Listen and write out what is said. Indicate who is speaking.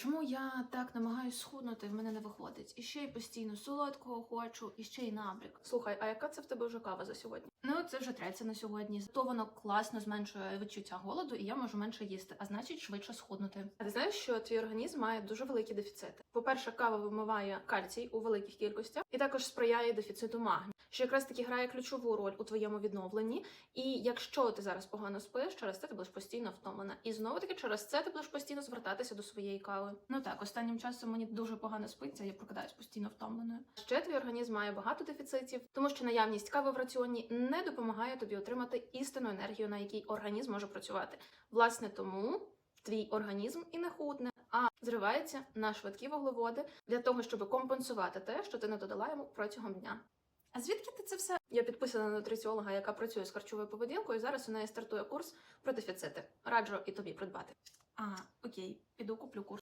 Speaker 1: чому я так намагаюсь схуднути, в мене не виходить. І ще й постійно солодкого хочу, і ще й набрік.
Speaker 2: Слухай, а яка це в тебе вже кава за сьогодні?
Speaker 1: Ну, це вже третє на сьогодні. То воно класно зменшує відчуття голоду, і я можу менше їсти, а значить швидше схуднути.
Speaker 2: А ти знаєш, що твій організм має дуже великі дефіцити. По-перше, кава вимиває кальцій у великих кількостях і також сприяє дефіциту магнію, що якраз таки грає ключову роль у твоєму відновленні. І якщо ти зараз погано спиш, через це ти будеш постійно втомлена. І знову таки через це ти будеш постійно звертатися до своєї кави.
Speaker 1: Ну так, останнім часом мені дуже погано спиться, я прокидаюсь постійно втомленою.
Speaker 2: Ще твій організм має багато дефіцитів, тому що наявність кави в раціоні не допомагає тобі отримати істинну енергію, на якій організм може працювати. Власне, тому твій організм і не худне, а зривається на швидкі вуглеводи для того, щоб компенсувати те, що ти не додала йому протягом дня.
Speaker 1: А звідки ти це все?
Speaker 2: Я підписана на нутриціолога, яка працює з харчовою поведінкою. і Зараз у неї стартує курс про дефіцити. Раджу і тобі придбати.
Speaker 1: А, окей, піду куплю курс.